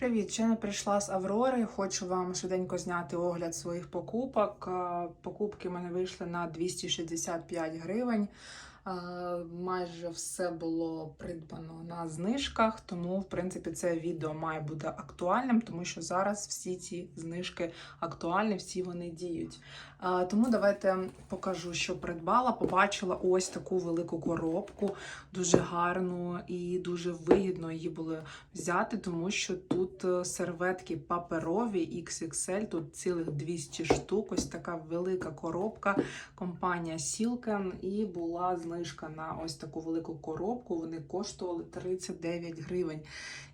Привіт, ще не прийшла з Аврори. Хочу вам швиденько зняти огляд своїх покупок. Е, Покупки в мене вийшли на 265 гривень. Е, Майже все було придбано на знижках, тому в принципі це відео має бути актуальним, тому що зараз всі ці знижки актуальні, всі вони діють. Е, Тому давайте покажу, що придбала. Побачила ось таку велику коробку, дуже гарну і дуже вигідно її було взяти, тому що тут е, серветки паперові XXL, тут цілих 200 штук. Ось така велика коробка. Компанія Silken і була знижка на ось таку велику коробку. Вони коштували 39 гривень.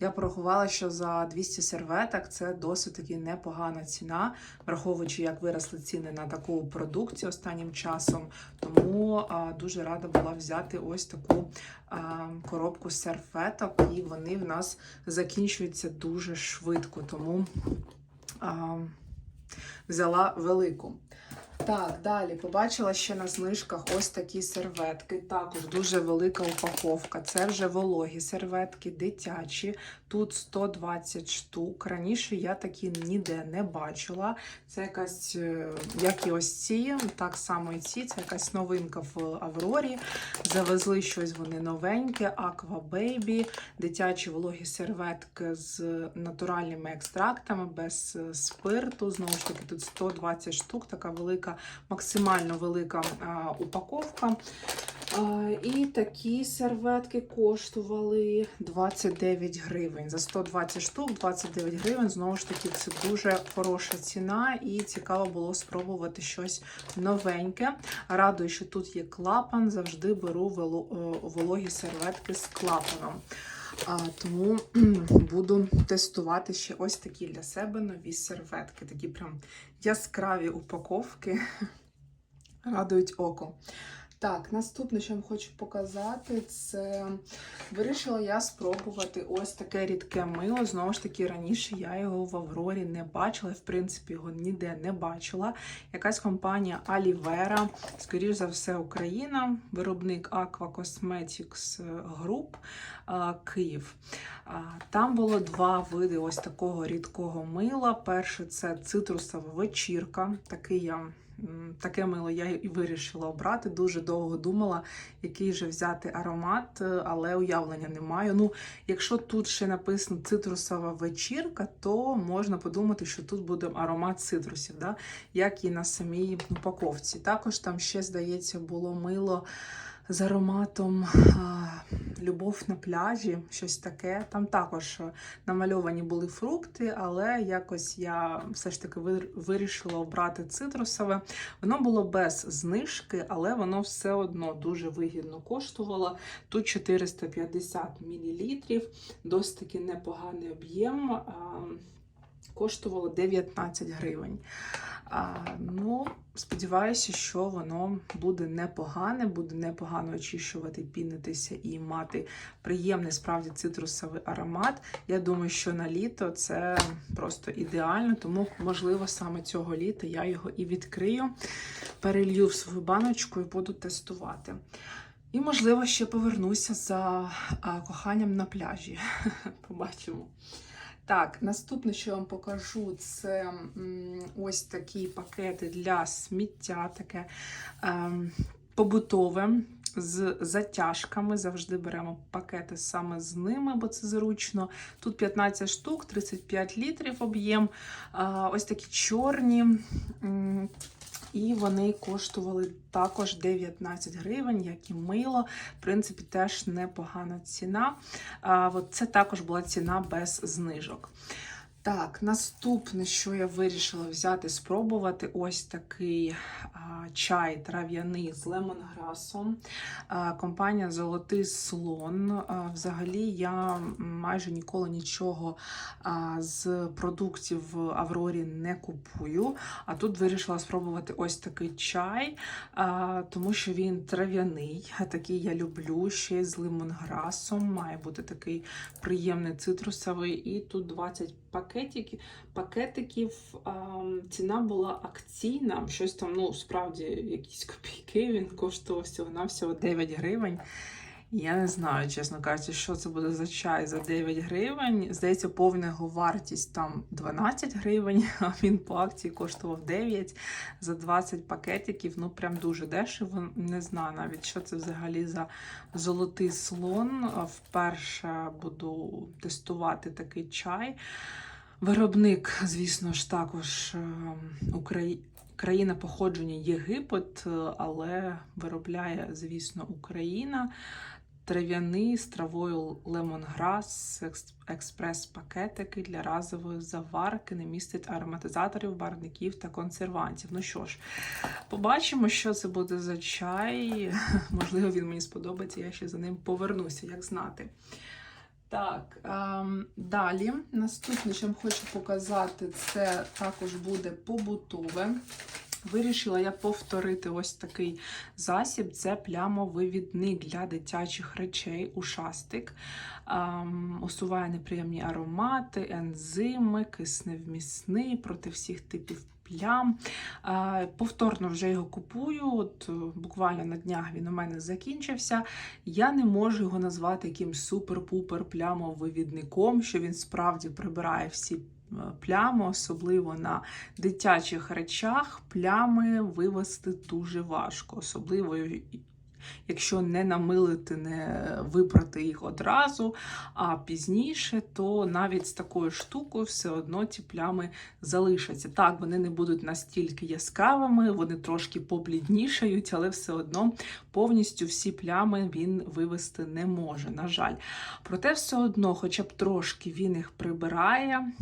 Я порахувала, що за 200 серветок це досить таки непогана ціна, враховуючи, як виросли ціни на таку продукцію останнім часом. Тому а, дуже рада була взяти ось таку а, коробку серветок, і вони в нас закінчуються дуже швидко, тому а, взяла велику. Так, далі побачила ще на знижках ось такі серветки. Також дуже велика упаковка. Це вже вологі серветки, дитячі. Тут 120 штук. Раніше я такі ніде не бачила. Це якась, е, як і ось ці, так само і ці. Це якась новинка в Аврорі. Завезли щось вони новеньке, Aqua Baby, дитячі вологі серветки з натуральними екстрактами, без е, спирту. Знову ж таки, тут 120 штук, така велика, максимально велика а, упаковка. А, і такі серветки коштували 29 гривень. За 120 штук, 29 гривень. Знову ж таки, це дуже хороша ціна, і цікаво було спробувати щось новеньке. Радую, що тут є клапан. Завжди беру е, вологі серветки з клапаном. Тому буду тестувати ще ось такі для себе нові серветки. Такі прям яскраві упаковки. Радують око. Так, наступне, що я вам хочу показати, це вирішила я спробувати ось таке рідке мило. Знову ж таки, раніше я його в Аврорі не бачила, в принципі, його ніде не бачила. Якась компанія Alivera, скоріш за все, Україна, виробник Aqua Cosmetics Group Київ. Там було два види ось такого рідкого мила. Перше це цитрусова вечірка. Такий я Таке мило я і вирішила обрати. Дуже довго думала, який же взяти аромат, е, але уявлення не маю. Ну, якщо тут ще написано цитрусова вечірка, то можна подумати, що тут буде аромат цитрусів, да? як і на самій упаковці. Також там ще, здається, було мило з ароматом Любов на пляжі, щось таке. Там також е, намальовані були фрукти, але якось я все ж таки вир- вирішила обрати цитрусове. Воно було без знижки, але воно все одно дуже вигідно коштувало. Тут 450 мл, досить таки непоганий об'єм. Коштувало 19 гривень. А, ну, сподіваюся, що воно буде непогане, буде непогано очищувати, пінитися і мати приємний справді цитрусовий аромат. Я думаю, що на літо це просто ідеально, тому, можливо, саме цього літа я його і відкрию, перелью в свою баночку і буду тестувати. І, можливо, ще повернуся за коханням на пляжі. Побачимо. Так, наступне, що я вам покажу, це ось такі пакети для сміття, таке ем, побутове з затяжками. Завжди беремо пакети саме з ними, бо це зручно. Тут 15 штук, 35 літрів об'єм. Ось такі чорні. І вони коштували також 19 гривень, як і мило. В принципі, теж непогана ціна. А, от це також була ціна без знижок. Так, наступне, що я вирішила взяти, спробувати ось такий а, чай трав'яний з лемонграсом. А, компанія Золотий слон. А, взагалі, я майже ніколи нічого а, з продуктів в Аврорі не купую. А тут вирішила спробувати ось такий чай, а, тому що він трав'яний. Такий я люблю ще з лимонграсом. Має бути такий приємний цитрусовий. І тут 20 пакетиків. пакетиків. Ціна була акційна, щось там, ну, справді, якісь копійки. Він коштував всього-навсього 9 гривень. Я не знаю, чесно кажучи, що це буде за чай за 9 гривень. Здається, повна його вартість там 12 гривень, а він по акції коштував 9 за 20 пакетиків. Ну, прям дуже дешево. Не знаю навіть, що це взагалі за золотий слон. Вперше буду тестувати такий чай. Виробник, звісно ж, також Украї... країна походження Єгипет, е, але виробляє, звісно, Україна. Трав'яний з травою лемонграс, експрес-пакетики для разової заварки, не містить ароматизаторів, барвників та консервантів. Ну що ж, побачимо, що це буде за чай. Можливо, він мені сподобається, я ще за ним повернуся, як знати. Так, ем, далі. Наступне, що хочу показати, це також буде побутове. Вирішила я повторити ось такий засіб: це плямовивідник для дитячих речей, ушастик. Ем, усуває неприємні аромати, ензими, кисневмісний проти всіх типів плям. Е, повторно вже його купую. От е, буквально на днях він у мене закінчився. Я не можу його назвати якимсь супер-пупер плямовивідником, що він справді прибирає всі. е, Плями, особливо на дитячих речах, плями вивести дуже важко, особливо якщо не намилити, не випрати їх одразу, а пізніше, то навіть з такою штукою все одно ці плями залишаться. Так, вони не будуть настільки яскравими, вони трошки побліднішають, але все одно повністю всі плями він вивести не може, на жаль. Проте все одно, хоча б трошки він їх прибирає.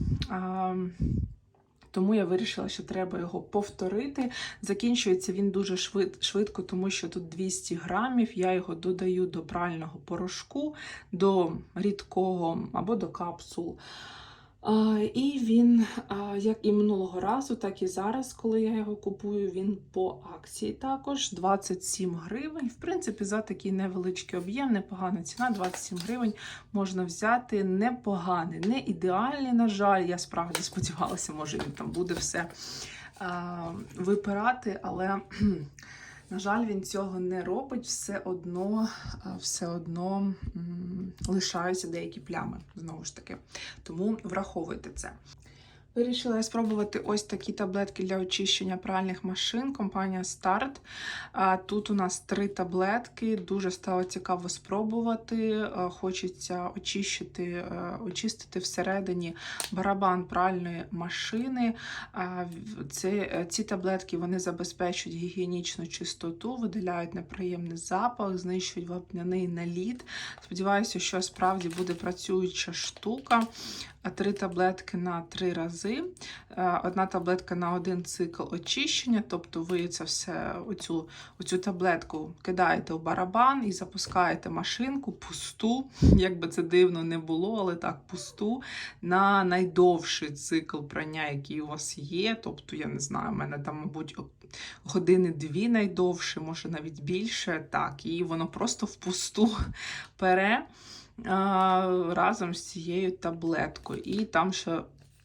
Тому я вирішила, що треба його повторити. Закінчується він дуже швидко, тому що тут 200 грамів. Я його додаю до прального порошку, до рідкого або до капсул. І він, як і минулого разу, так і зараз, коли я його купую, він по акції також 27 гривень. В принципі, за такий невеличкий об'єм, непогана ціна, 27 гривень можна взяти непоганий, не ідеальний, на жаль. Я справді сподівалася, може він там буде все випирати, але. На жаль, він цього не робить, все одно все одно лишаються деякі плями, знову ж таки. Тому враховуйте це. Вирішила я спробувати ось такі таблетки для очищення пральних машин. Компанія Start. Тут у нас три таблетки. Дуже стало цікаво спробувати. Хочеться очищити, е, очистити всередині барабан пральної машини. Ці, ці таблетки вони забезпечують гігієнічну чистоту, видаляють неприємний запах, знищують вапняний наліт. Сподіваюся, що справді буде працююча штука три таблетки на три рази. Е, одна таблетка на один цикл очищення, тобто ви це все, оцю, оцю таблетку кидаєте у барабан і запускаєте машинку пусту, як би це дивно не було, але так, пусту на найдовший цикл прання, який у вас є. Тобто, я не знаю, у мене там, мабуть, години-дві найдовше, може навіть більше. Так, і воно просто впусту пере разом з цією таблеткою. І там ще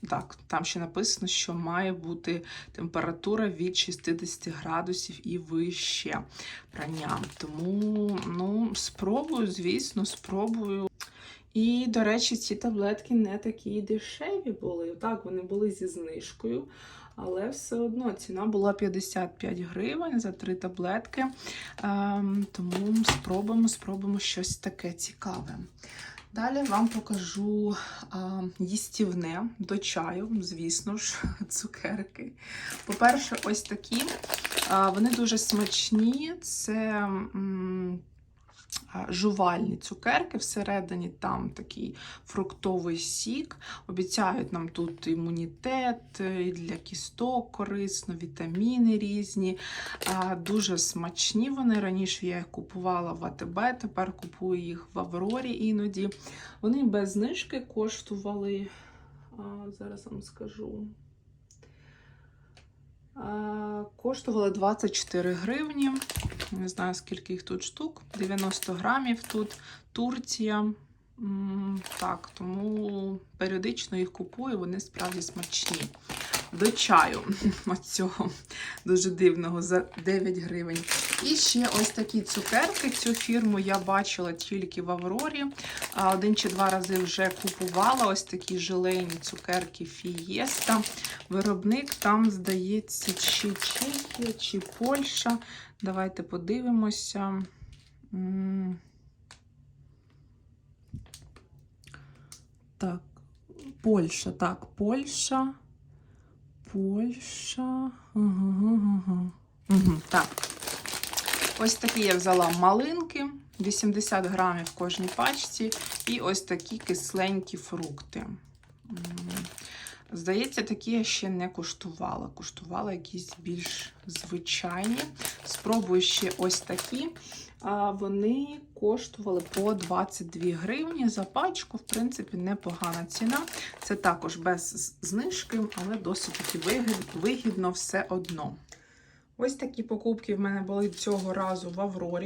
так, там ще написано, що має бути температура від 60 градусів і вище прання. Тому, ну, спробую, звісно, спробую. І, до речі, ці таблетки не такі дешеві були. Так, вони були зі знижкою. Але все одно ціна була 55 гривень за три таблетки. Ем, тому спробуємо, спробуємо щось таке цікаве. Далі вам покажу а, їстівне до чаю, звісно ж, цукерки. По-перше, ось такі. А, Вони дуже смачні. Це м, жувальні цукерки, всередині там такий фруктовий сік. Обіцяють нам тут імунітет, і для кісток корисно, вітаміни різні. Дуже смачні вони. Раніше я їх купувала в АТБ, тепер купую їх в Аврорі іноді. Вони без знижки коштували, зараз вам скажу. Коштували 24 гривні. Не знаю, скільки їх тут штук. 90 грамів тут Турція. Так, тому періодично їх купую, вони справді смачні. до чаю. Ось цього дуже дивного за 9 гривень. І ще ось такі цукерки. Цю фірму я бачила тільки в Аврорі. Один чи два рази вже купувала ось такі желейні цукерки Фієста. Виробник там, здається, чи Чехія, чи Польща. Давайте подивимося. Так, Польща, так, Польща. Польща. Угу, угу. Угу, так. Ось такі я взяла малинки, 80 грамів в кожній пачці, і ось такі кисленькі фрукти. Здається, такі я ще не куштувала. Куштувала якісь більш звичайні. Спробую ще ось такі. Вони коштували по 22 гривні за пачку. В принципі, непогана ціна. Це також без знижки, але досить таки вигідно все одно. Ось такі покупки в мене були цього разу в Аврорі.